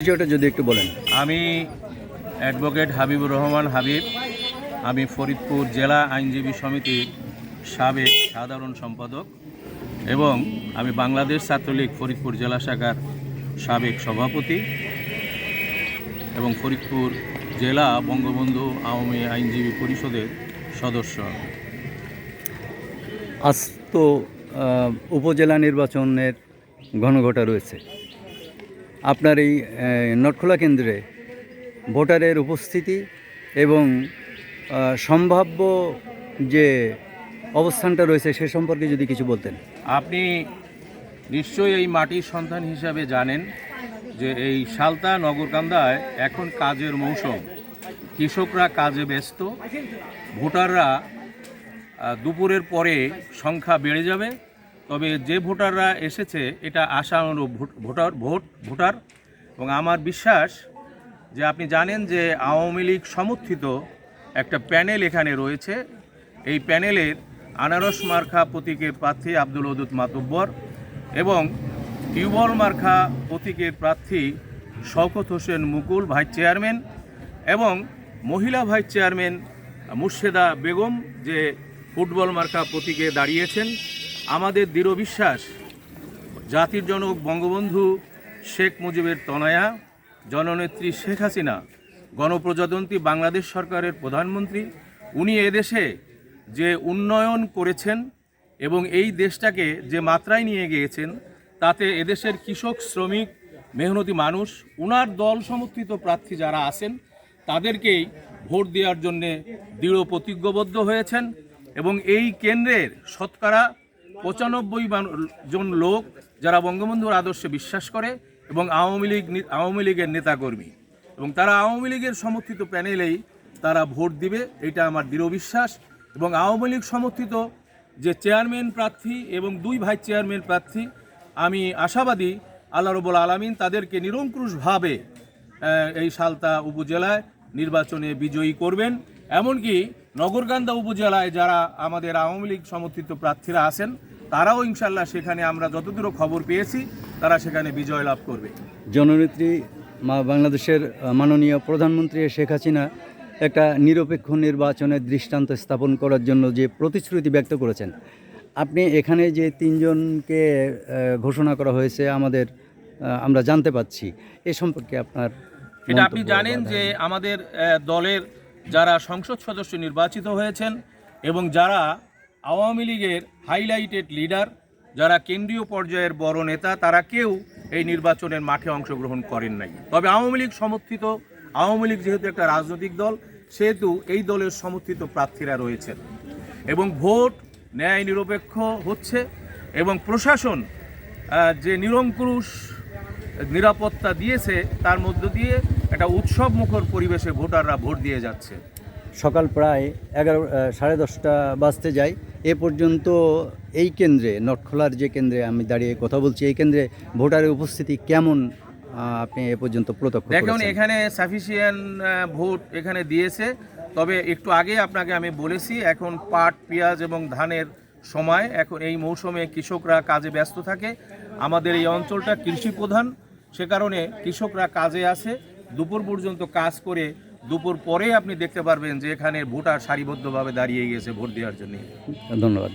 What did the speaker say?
বিষয়টা যদি একটু বলেন। আমি অ্যাডভোকেট হাবিবুর রহমান হাবিব। আমি ফরিদপুর জেলা আইনজীবী সমিতির সাবেক সাধারণ সম্পাদক এবং আমি বাংলাদেশ ছাত্রলীগ ফরিদপুর জেলা শাখার সাবেক সভাপতি এবং ফরিদপুর জেলা বঙ্গবন্ধু আওয়ামী আইনজীবী পরিষদের সদস্য। আজ তো উপজেলা নির্বাচনের ঘনঘটা রয়েছে। আপনার এই নটখোলা কেন্দ্রে ভোটারের উপস্থিতি এবং সম্ভাব্য যে অবস্থানটা রয়েছে সে সম্পর্কে যদি কিছু বলতেন। আপনি নিশ্চয়ই এই মাটির সন্তান হিসাবে জানেন যে এই সালতা নগরকান্দায় এখন কাজের মৌসুম। কৃষকরা কাজে ব্যস্ত, ভোটাররা দুপুরের পরে সংখ্যা বেড়ে যাবে তবে যে ভোটাররা এসেছে, এটা আশা ভোটার, ভোট, ভোটার। এবং আমার বিশ্বাস যে আপনি জানেন যে আওয়ামী লীগ সমর্থিত একটা প্যানেল এখানে রয়েছে। এই প্যানেলের আনারস মার্খা প্রতীকের প্রার্থী আব্দুল ওদুদ মাতব্বর এবং টিউবল মার্খা প্রতীকের প্রার্থী শওকত হোসেন মুকুল, ভাইস চেয়ারম্যান এবং মহিলা ভাইস চেয়ারম্যান মুর্শেদা বেগম যে ফুটবল মার্কা প্রতীকে দাঁড়িয়েছেন। আমাদের দৃঢ় বিশ্বাস, জাতির জনক বঙ্গবন্ধু শেখ মুজিবের তনয়া, জননেত্রী শেখ হাসিনা, গণপ্রজাতন্ত্রী বাংলাদেশ সরকারের প্রধানমন্ত্রী, উনি এদেশে যে উন্নয়ন করেছেন এবং এই দেশটাকে যে মাত্রায় নিয়ে গিয়েছেন, তাতে এদেশের কৃষক, শ্রমিক, মেহনতি মানুষ, উনার দল সমর্থিত প্রার্থী যারা আছেন, তাদেরকেই ভোট দেওয়ার জন্যে দৃঢ় প্রতিজ্ঞবদ্ধ হয়েছেন এবং এই কেন্দ্রের শতকরা পঁচানব্বই জন লোক যারা বঙ্গবন্ধুর আদর্শে বিশ্বাস করে এবং আওয়ামী লীগ আওয়ামী লীগের নেতাকর্মী। এবং তারা আওয়ামী লীগের সমর্থিত প্যানেলেই তারা ভোট দিবে, এটা আমার দৃঢ় বিশ্বাস। এবং আওয়ামী লীগ সমর্থিত যে চেয়ারম্যান প্রার্থী এবং দুই ভাইস চেয়ারম্যান প্রার্থী, আমি আশাবাদী আল্লাহ রবুল আলমিন তাদেরকে নিরঙ্কুশভাবে এই সালতা উপজেলায় নির্বাচনে বিজয়ী করবেন। এমনকি নগরকান্দা উপজেলায় যারা আমাদের আওয়ামী লীগ সমর্থিত প্রার্থীরা আছেন তারাও ইনশাল্লাহ সেখানে আমরা যতদূর খবর পেয়েছি তারা সেখানে বিজয় লাভ করবে। জননেত্রী মা বাংলাদেশের মাননীয় প্রধানমন্ত্রী শেখ হাসিনা একটা নিরপেক্ষ নির্বাচনের দৃষ্টান্ত স্থাপন করার জন্য যে প্রতিশ্রুতি ব্যক্ত করেছেন। আপনি এখানে যে তিনজনকে ঘোষণা করা হয়েছে আমাদের আমরা জানতে পাচ্ছি। এ সম্পর্কে আপনার এটা আপনি জানেন যে আমাদের দলের যারা সংসদ সদস্য নির্বাচিত হয়েছেন এবং যারা আওয়ামী লীগের হাইলাইটেড লিডার, যারা কেন্দ্রীয় পর্যায়ের বড় নেতা, তারা কেউ এই নির্বাচনের মাঠে অংশগ্রহণ করেন নাই। তবে আওয়ামী লীগ সমর্থিত, আওয়ামী লীগ যেহেতু একটা রাজনৈতিক দল, সেহেতু এই দলের সমর্থিত প্রার্থীরা রয়েছেন। এবং ভোট ন্যায় নিরপেক্ষ হচ্ছে এবং প্রশাসন যে নিরঙ্কুশ নিরাপত্তা দিয়েছে, তার মধ্য দিয়ে একটা উৎসব মুখর পরিবেশে ভোটাররা ভোট দিয়ে যাচ্ছে। সকাল প্রায় এগারো সাড়ে দশটা বাজতে যায়। এ পর্যন্ত এই কেন্দ্রে নটখোলার যে কেন্দ্রে আমি দাঁড়িয়ে কথা বলছি এই কেন্দ্রে ভোটারের উপস্থিতি কেমন আপনি এ পর্যন্ত প্রত্যক্ষ দেখুন এখানে সাফিসিয়েন্ট ভোট এখানে দিয়েছে। তবে একটু আগে আপনাকে আমি বলেছি এখন পাট পেঁয়াজ এবং ধানের সময়। এখন এই মৌসুমে কৃষকরা কাজে ব্যস্ত থাকে। আমাদের এই অঞ্চলটা কৃষি প্রধান সে কারণে কৃষকরা কাজে আসে। দুপুর পর্যন্ত কাজ করে দুপুর পরে আপনি দেখতে পারবেন যে এখানে ভোটার সারিবদ্ধভাবে দাঁড়িয়ে গিয়েছে ভোট দেওয়ার জন্য। ধন্যবাদ।